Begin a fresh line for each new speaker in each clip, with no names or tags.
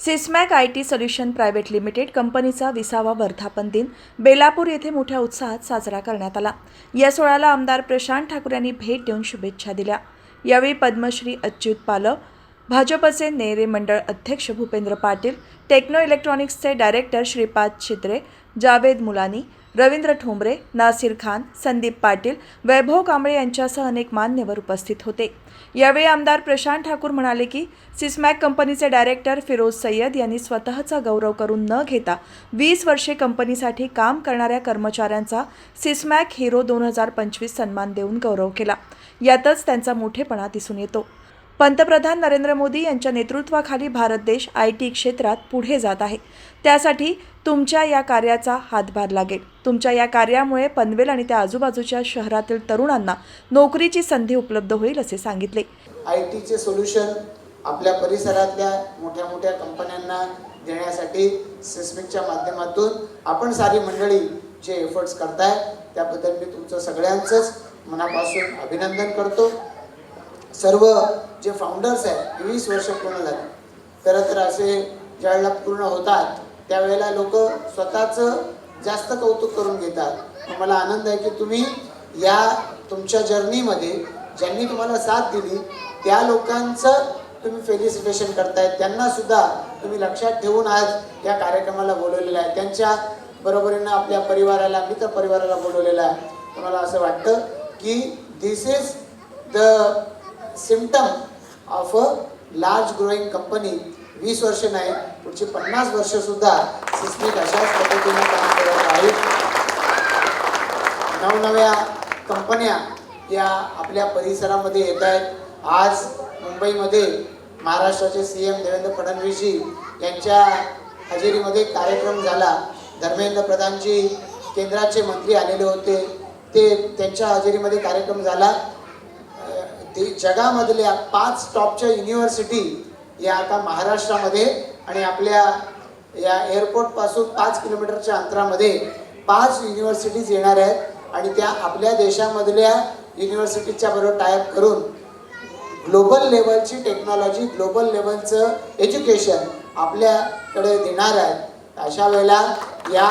Sysmac I T solution private limited कंपनीचा विसावा वर्धापन दिन बेलापूर येथे मोठ्या उत्साहात साजरा करण्यात आला. या सोहळ्याला आमदार प्रशांत ठाकूर यांनी भेट देऊन शुभेच्छा दिल्या. यावेळी पद्मश्री अच्युत पालव भाजपचे नेरे मंडळ अध्यक्ष भूपेंद्र पाटील टेक्नो इलेक्ट्रॉनिक्सचे डायरेक्टर श्रीपाद छित्रे जावेद मुलानी रवींद्र ठोंबरे नासिर खान संदीप पाटील वैभव कांबळे यांच्यासह अनेक मान्यवर उपस्थित होते. यावेळी आमदार प्रशांत ठाकूर म्हणाले की सिस्मॅक कंपनीचे डायरेक्टर फिरोज सय्यद यांनी स्वतःचा गौरव करून न घेता वीस वर्षे कंपनीसाठी काम करणाऱ्या कर्मचाऱ्यांचा सिस्मॅक हिरो दोन हजार पंचवीस सन्मान देऊन गौरव केला. यातच त्यांचा मोठेपणा दिसून येतो. पंतप्रधान नरेंद्र मोदी यांच्या नेतृत्वाखाली भारत देश आय टी क्षेत्रात पुढे जात आहे. त्यासाठी तुमच्या या कार्याचा हातभार लागेल. तुमच्या या कार्यामुळे पनवेल आणि त्या आजूबाजूच्या शहरातील तरुणांना नोकरीची संधी उपलब्ध होईल असे सांगितले.
आय टीचे सोल्युशन आपल्या परिसरातल्या मोठ्या मोठ्या कंपन्यांना देण्यासाठी सिस्मिकच्या माध्यमातून आपण सारी मंडळी जे एफर्ट्स करताय त्याबद्दल मी तुमचं सगळ्यांचंच मनापासून अभिनंदन करतो. सर्व जे फाउंडर्स आहेत वीस वर्ष पूर्ण झाली. खरं तर असे ज्यावेळेला पूर्ण होतात त्यावेळेला लोक स्वतःचं जास्त कौतुक करून घेतात. मला आनंद आहे की तुम्ही या तुमच्या जर्नीमध्ये ज्यांनी तुम्हाला साथ दिली त्या लोकांचं तुम्ही फेलिसिटेशन करतायत. त्यांना सुद्धा तुम्ही लक्षात ठेवून आज या कार्यक्रमाला बोलवलेलं आहे. त्यांच्या बरोबरीनं आपल्या परिवाराला मित्र परिवाराला बोलवलेलं आहे. तर मला असं वाटतं की this is the symptom of a large growing company वीस वर्ष नाही पुढची पन्नास वर्ष सुद्धा सिस्मिक अशाच पद्धतीने काम करत आहेत. नवनव्या कंपन्या या आपल्या परिसरामध्ये येत आहेत. आज मुंबईमध्ये महाराष्ट्राचे सी एम देवेंद्र फडणवीसजी यांच्या हजेरीमध्ये कार्यक्रम झाला. धर्मेंद्र प्रधानजी केंद्राचे मंत्री आलेले होते. ते त्यांच्या हजेरीमध्ये कार्यक्रम झाला. ते जगामधल्या पाच टॉपच्या युनिव्हर्सिटी या आता महाराष्ट्रामध्ये आणि आपल्या या एअरपोर्टपासून पाच किलोमीटरच्या अंतरामध्ये पाच युनिव्हर्सिटीज येणार आहेत आणि त्या आपल्या देशामधल्या युनिव्हर्सिटीच्या बरोबर टायअप करून ग्लोबल लेवलची टेक्नॉलॉजी ग्लोबल लेवलचं एज्युकेशन आपल्याकडे देणार आहेत. अशा वेळेला या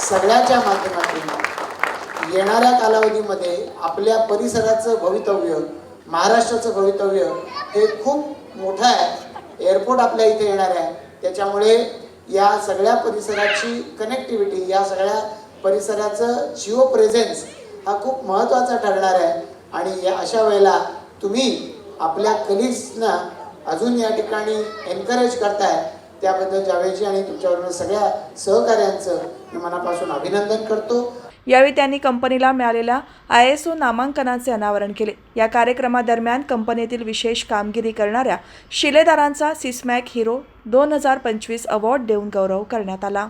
सगळ्याच्या माध्यमातून येणाऱ्या कालावधीमध्ये आपल्या परिसराचं भवितव्य महाराष्ट्राचं भवितव्य हे खूप मोठं आहे. एअरपोर्ट आपल्या इथे येणार आहे. त्याच्यामुळे या सगळ्या परिसराची कनेक्टिव्हिटी या सगळ्या परिसराचं जिओ प्रेझेन्स हा खूप महत्त्वाचा ठरणार आहे. आणि या अशा वेळेला तुम्ही आपल्या कलिग्सना अजून या ठिकाणी एनकरेज करताय. त्याबद्दल जावेजी आणि तुमच्याबरोबर सगळ्या सहकार्यांचं मी मनापासून अभिनंदन करतो.
यावेळी त्यांनी कंपनीला मिळालेल्या आय एस ओ नामांकनाचे अनावरण केले. या कार्यक्रमादरम्यान कंपनीतील विशेष कामगिरी करणाऱ्या शिलेदारांचा सिस्मॅक हिरो दोन हजार पंचवीस अवॉर्ड देऊन गौरव करण्यात आला.